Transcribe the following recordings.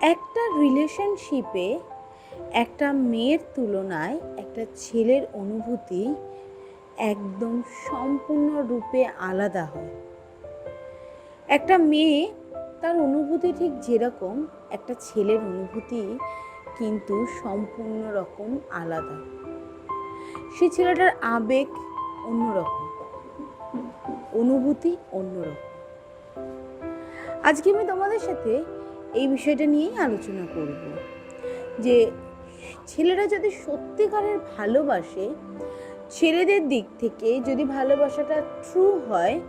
একটা রিলেশনশিপে একটা মেয়ের তুলনায় একটা ছেলের অনুভূতি একদম সম্পূর্ণরূপে আলাদা হয়। একটা মেয়ে তার অনুভূতি ঠিক যেরকম, একটা ছেলের অনুভূতি কিন্তু সম্পূর্ণ রকম আলাদা। সে ছেলেটার আবেগ অন্যরকম, অনুভূতি অন্যরকম। আজকে আমি তোমাদের সাথে এই বিষয়টা নিয়েই আলোচনা করব। যে ছেলেরা যদি সত্যিকারের ভালোবাসে, ছেলেদের দিক থেকে যদি ভালোবাসাটা ট্রু হয়,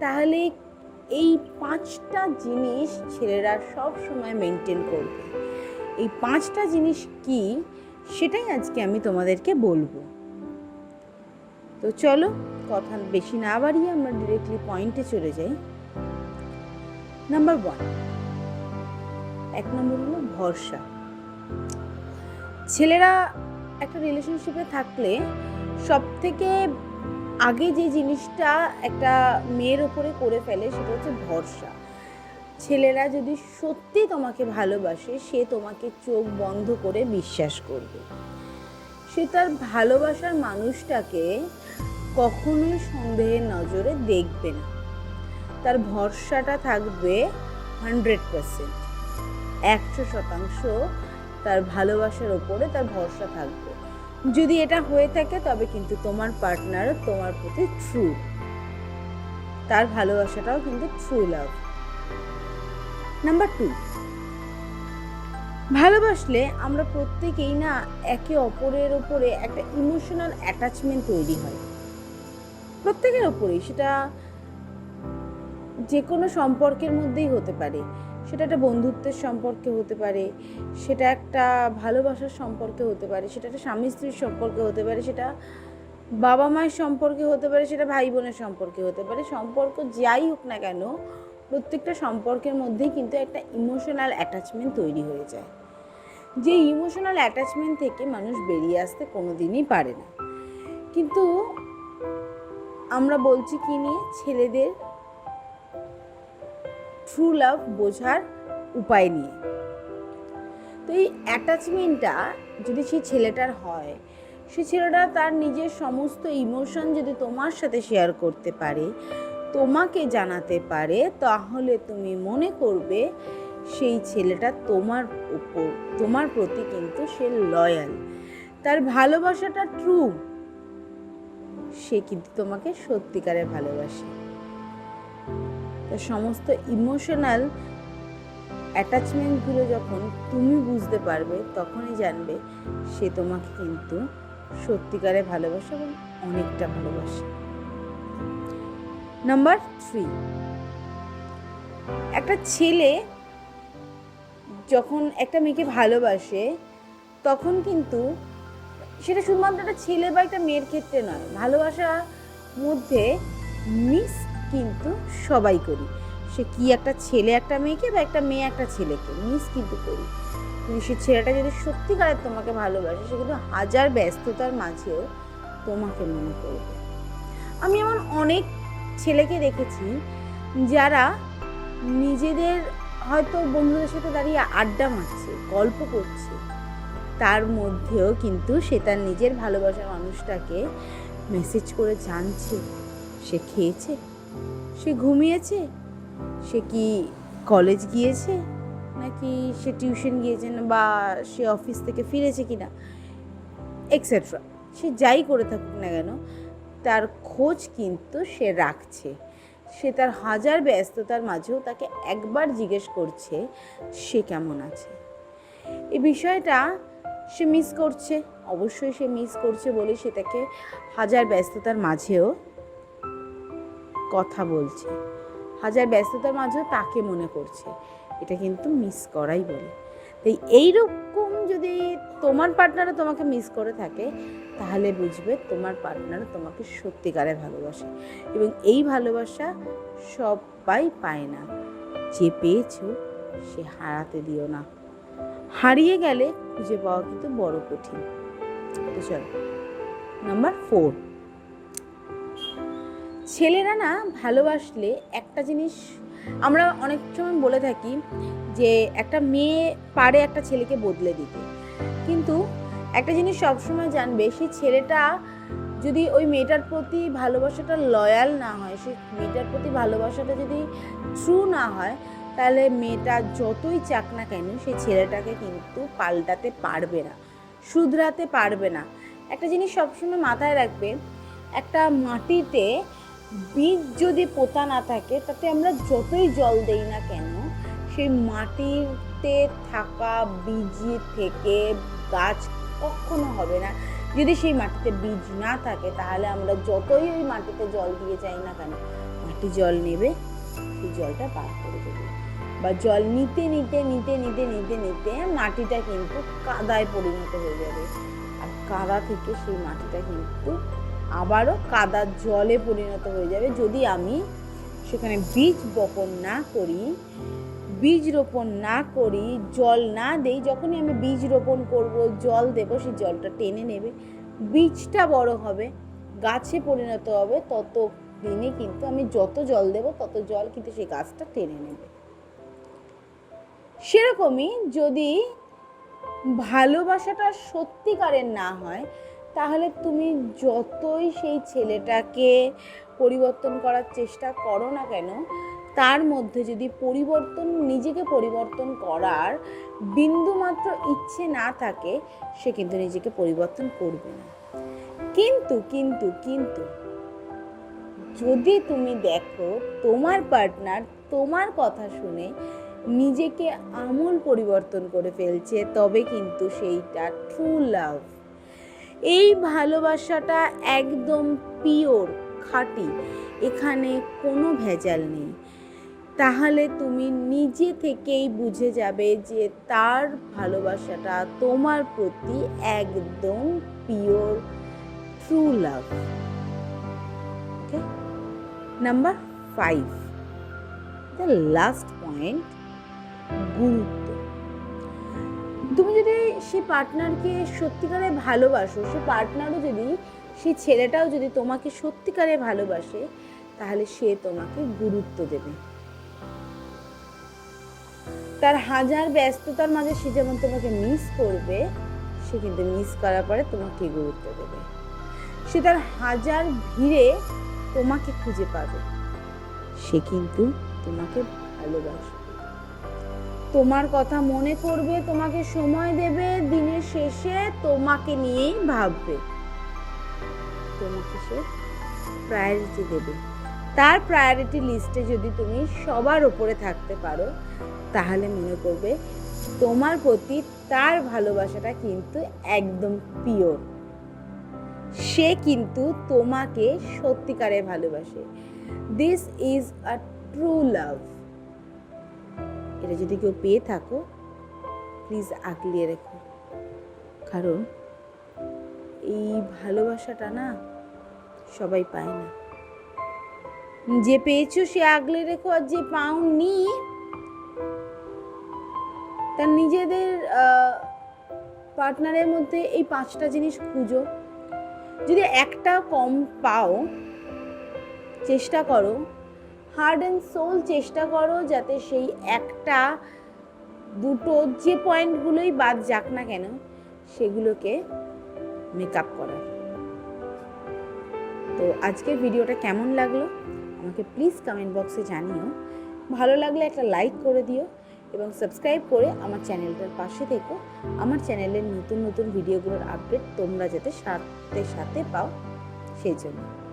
তাহলে এই পাঁচটা জিনিস ছেলেরা সব সময় মেনটেন করবে। এই পাঁচটা জিনিস কি, সেটাই আজকে আমি তোমাদেরকে বলব। তো চলো, কথা বেশি না বাড়িয়ে আমরা ডিরেক্টলি পয়েন্টে চলে যাই। নাম্বার ওয়ান এক নম্বর হলো ভরসা। ছেলেরা একটা রিলেশনশিপে থাকলে সব থেকে আগে যে জিনিসটা একটা মেয়ের ওপরে করে ফেলে সেটা হচ্ছে ভরসা। ছেলেরা যদি সত্যি তোমাকে ভালোবাসে, সে তোমাকে চোখ বন্ধ করে বিশ্বাস করবে। সে তার ভালোবাসার মানুষটাকে কখনোই সন্দেহের নজরে দেখবে না। তার ভরসাটা থাকবে হান্ড্রেড পারসেন্ট একশো শতাংশ তার ভালোবাসার ওপরে তার ভরসা থাকবে। যদি এটা হয়ে থাকে, তবে কিন্তু তোমার পার্টনার তোমার প্রতি ট্রু তার ভালোবাসাটাও কিন্তু ট্রু লাভ নাম্বার টু ভালোবাসলে আমরা প্রত্যেকেই না একে অপরের ওপরে একটা ইমোশনাল অ্যাটাচমেন্ট তৈরি হয়। প্রত্যেকের ওপরেই, সেটা যে কোনো সম্পর্কের মধ্যেই হতে পারে। সেটা একটা বন্ধুত্বের সম্পর্কে হতে পারে, সেটা একটা ভালোবাসার সম্পর্কে হতে পারে, সেটা একটা স্বামী স্ত্রীর সম্পর্কে হতে পারে, সেটা বাবা মায়ের সম্পর্কে হতে পারে, সেটা ভাই বোনের সম্পর্কে হতে পারে। সম্পর্ক যাই হোক না কেন, প্রত্যেকটা সম্পর্কের মধ্যেই কিন্তু একটা ইমোশনাল অ্যাটাচমেন্ট তৈরি হয়ে যায়। যে ইমোশনাল অ্যাটাচমেন্ট থেকে মানুষ বেরিয়ে আসতে কোনো দিনই পারে না। কিন্তু আমরা বলছি কি নিয়ে? ছেলেদের ট্রু লাভ বোঝার উপায় নিয়ে। তো এই অ্যাটাচমেন্টটা যদি সেই ছেলেটার হয়, সে ছেলেটা তার নিজের সমস্ত ইমোশন যদি তোমার সাথে শেয়ার করতে পারে, তোমাকে জানাতে পারে, তাহলে তুমি মনে করবে সেই ছেলেটা তোমার উপর তোমার প্রতি কিন্তু সে লয়াল তার ভালোবাসাটা ট্রু সে কিন্তু তোমাকে সত্যিকারে ভালোবাসে। তার সমস্ত ইমোশনাল অ্যাটাচমেন্টগুলো যখন তুমি বুঝতে পারবে, তখনই জানবে সে তোমাকে কিন্তু সত্যিকারে ভালোবাসে এবং অনেকটা ভালোবাসে। নাম্বার থ্রি একটা ছেলে যখন একটা মেয়েকে ভালোবাসে, তখন কিন্তু সেটা শুধুমাত্র একটা ছেলে বা একটা মেয়ের ক্ষেত্রে নয়, ভালোবাসার মধ্যে মিস কিন্তু সবাই করি। সে কি একটা ছেলে একটা মেয়েকে বা একটা মেয়ে একটা ছেলেকে, মিস কিন্তু করি। কিন্তু সে ছেলেটা যদি সত্যিকারের তোমাকে ভালোবাসে, সে কিন্তু হাজার ব্যস্ততার মাঝেও তোমাকে মনে করবে। আমি এমন অনেক ছেলেকে দেখেছি যারা নিজেদের হয়তো বন্ধুদের সাথে দাঁড়িয়ে আড্ডা মারছে, গল্প করছে। তার মধ্যেও কিন্তু সে তার নিজের ভালোবাসার মানুষটাকে মেসেজ করে জানছে। সে খেয়েছে? সে ঘুমিয়েছে? সে কি কলেজ গিয়েছে? নাকি সে টিউশন গিয়েছে না বা সে অফিস থেকে ফিরেছে কি না এক্সেট্রা সে যাই করে থাকুক না কেন, তার খোঁজ কিন্তু সে রাখছে। সে তার হাজার ব্যস্ততার মাঝেও তাকে একবার জিজ্ঞেস করছে, সে কেমন আছে? এই বিষয়টা সে মিস করছে। অবশ্যই সে মিস করছে বলে সে তাকে হাজার ব্যস্ততার মাঝেও কথা বলছে। হাজার ব্যস্ততার মাঝেও তাকে মনে করছে। এটা কিন্তু মিস করাই বলে। তাই এইরকম যদি তোমার পার্টনারও তোমাকে মিস করে থাকে, তাহলে বুঝবে তোমার পার্টনার তোমাকে সত্যিকারে ভালোবাসে। এবং এই ভালোবাসা সবাই পায় না। যে পেয়েছ, সে হারাতে দিও না। হারিয়ে গেলে খুঁজে পাওয়া কিন্তু বড় কঠিন। তো চলো নাম্বার ফোর ছেলেরা না ভালোবাসলে একটা জিনিস আমরা অনেক সময় বলে থাকি যে একটা মেয়ে পারে একটা ছেলেকে বদলে দিতে। কিন্তু একটা জিনিস সবসময় জানবে, সেই ছেলেটা যদি ওই মেয়েটার প্রতি ভালোবাসাটা লয়াল না হয়, সেই মেয়েটার প্রতি ভালোবাসাটা যদি ট্রু না হয়, তাহলে মেয়েটা যতই চাক না কেন সেই ছেলেটাকে কিন্তু পাল্টাতে পারবে না, শুধরাতে পারবে না। একটা জিনিস সবসময় মাথায় রাখবে, একটা মাটিতে বীজ যদি পোতা না থাকে, তাতে আমরা যতই জল দেই না কেন, সেই মাটিতে থাকা বীজ থেকে গাছ কখনো হবে না। যদি সেই মাটিতে বীজ না থাকে, তাহলে আমরা যতই ওই মাটিতে জল দিয়ে যাই না কেন, মাটি জল নেবে, সেই জলটা পার করে দেবে। বা জল নিতে নিতে নিতে নিতে নিতে নিতে মাটিটা কিন্তু কাদায় পরিণত হয়ে যাবে। আর কাদা থেকে সেই মাটিটা কিন্তু আবারও কাদার জলে পরিণত হয়ে যাবে। যদি আমি সেখানে বীজ বপন না করি, বীজ রোপণ না করি, জল না দেই, যখনই আমি বীজ রোপণ করব, জল দেব, সেই জলটা টেনে নেবে। বীজটা বড় হবে, গাছে পরিণত হবে তত দিনে কিন্তু আমি যত জল দেব, তত জল কিন্তু সেই গাছটা টেনে নেবে। সেরকমই যদি ভালোবাসাটা সত্যিকারের না হয় তাহলে তুমি যতই সেই ছেলেটাকে পরিবর্তন করার চেষ্টা করো না কেন, তার মধ্যে যদি পরিবর্তন, নিজেকে পরিবর্তন করার বিন্দুমাত্র ইচ্ছে না থাকে, সে কিন্তু নিজেকে পরিবর্তন করবে না। কিন্তু কিন্তু কিন্তু যদি তুমি দেখো তোমার পার্টনার তোমার কথা শুনে নিজেকে আমূল পরিবর্তন করে ফেলছে, তবে কিন্তু সেইটা ট্রু লাভ এই ভালোবাসাটা একদম পিওর, খাঁটি, এখানে কোনো ভেজাল নেই। তাহলে তুমি নিজে থেকেই বুঝে যাবে যে তার ভালোবাসাটা তোমার প্রতি একদম pure true love okay number five the last point গুরুত্ব। তুমি যদি সেই পার্টনারকে সত্যিকারে ভালোবাসো, সে পার্টনারও যদি, সেই ছেলেটাও যদি তোমাকে সত্যিকারে ভালোবাসে, তাহলে সে তোমাকে গুরুত্ব দেবে। তার হাজার ব্যস্ততার মাঝে সে যেমন তোমাকে মিস করবে, সে কিন্তু মিস করার পরে তোমাকে গুরুত্ব দেবে। সে তার হাজার ভিড়ে তোমাকে খুঁজে পাবে। সে কিন্তু তোমাকে ভালোবাসবে তোমার কথা মনে করবে তোমাকে সময় দেবে, দিনের শেষে তোমাকে নিয়েই ভাববে। তোমাকে সে প্রায়োরিটি দেবে। তার প্রায়োরিটি লিস্টে যদি তুমি সবার ওপরে থাকতে পারো, তাহলে মনে করবে তোমার প্রতি তার ভালোবাসাটা কিন্তু একদম পিওর সে কিন্তু তোমাকে সত্যিকারে ভালোবাসে। This is a true love এটা যদি কেউ পেয়ে থাকো প্লিজ আগলিয়ে রেখো। কারণ এই ভালোবাসাটা না সবাই পায় না। যে পেয়েছ সে আগলে রেখো আর যে পাওনি, তার নিজেদের পার্টনারের মধ্যে এই পাঁচটা জিনিস খুঁজো। যদি একটা কম পাও, চেষ্টা করো হার্ড অ্যান্ড সোল চেষ্টা করো যাতে সেই একটা, দুটো যে পয়েন্টগুলোই বাদ যাক না কেন, সেগুলোকে মেকআপ করার। তো আজকের ভিডিওটা কেমন লাগল? আমাকে প্লিজ কমেন্ট বক্সে জানিও। ভালো লাগলে একটা লাইক করে দিও এবং সাবস্ক্রাইব করে আমার চ্যানেলটার পাশে থেকো। আমার চ্যানেলের নতুন নতুন ভিডিওগুলোর আপডেট তোমরা যাতে সাথে সাথে পাও, সেই জন্য।